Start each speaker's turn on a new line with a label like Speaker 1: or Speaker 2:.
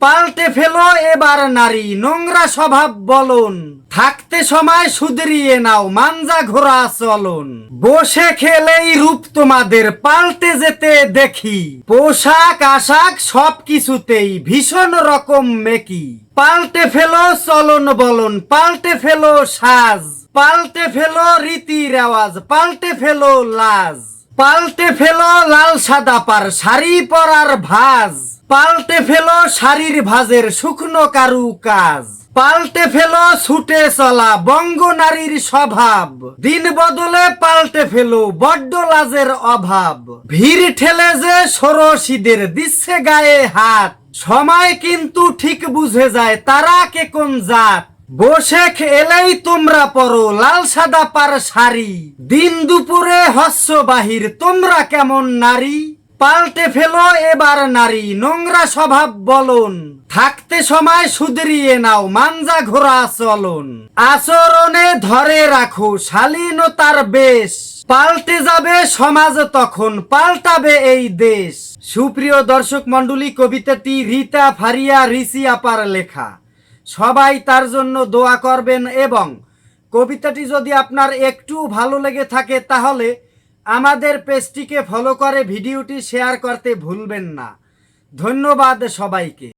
Speaker 1: পাল্টে ফেলো এবার নারী, নোংরা স্বভাব বলন। থাকতে সময় সুদরিয়ে নাও মাঞ্জা ঘোরা চলন। বসে খেলেই রূপ তোমাদের, পাল্টে যেতে দেখি। পোশাক, আশাক সব কিছুতেই ভীষণ রকম মেকি। পাল্টে ফেলো চলন বলন, পাল্টে ফেলো সাজ। পাল্টে ফেলো রীতি রেওয়াজ পাল্টে ফেলো লাজ। পাল্টে ফেলো লাল সাদা পার, শাড়ি পরার ভাজ। পাল্টে ফেলো শাড়ির ভাজের শুকনো কারু কাজ। পাল্টে ফেলো ছুটে চলা বঙ্গ নারীর স্বভাব। দিন বদলে পাল্টে ফেলো বড্ড লাজের অভাব। ভিড় ঠেলে যে সরসীদের দিচ্ছে গায়ে হাত। সময় কিন্তু ঠিক বুঝে যায় তারা কে কোন জাত। বসে এলেই তোমরা পরো লাল সাদা পার শাড়ি। দিন দুপুরে হস্য বাহির তোমরা কেমন নারী? পাল্টে ফেলো এবার নারী, নোংরা স্বভাব বলন। থাকতে সময় সুদরিয়ে নাও মাঞ্জা ঘোরা চলন। আচরণে ধরে রাখো, শালীনতার বেশ। পাল্টে যাবে সমাজ তখন, পাল্টাবে এই দেশ। সুপ্রিয় দর্শক মণ্ডলী, কবিতাটি রীতা ফারিয়া ঋষি আপার লেখা। সবাই তার জন্য দোয়া করবেন এবং কবিতাটি যদি আপনার একটু ভালো লেগে থাকে তাহলে আমাদের পেজটিকে ফলো করে ভিডিওটি শেয়ার করতে ভুলবেন না। ধন্যবাদ সবাইকে।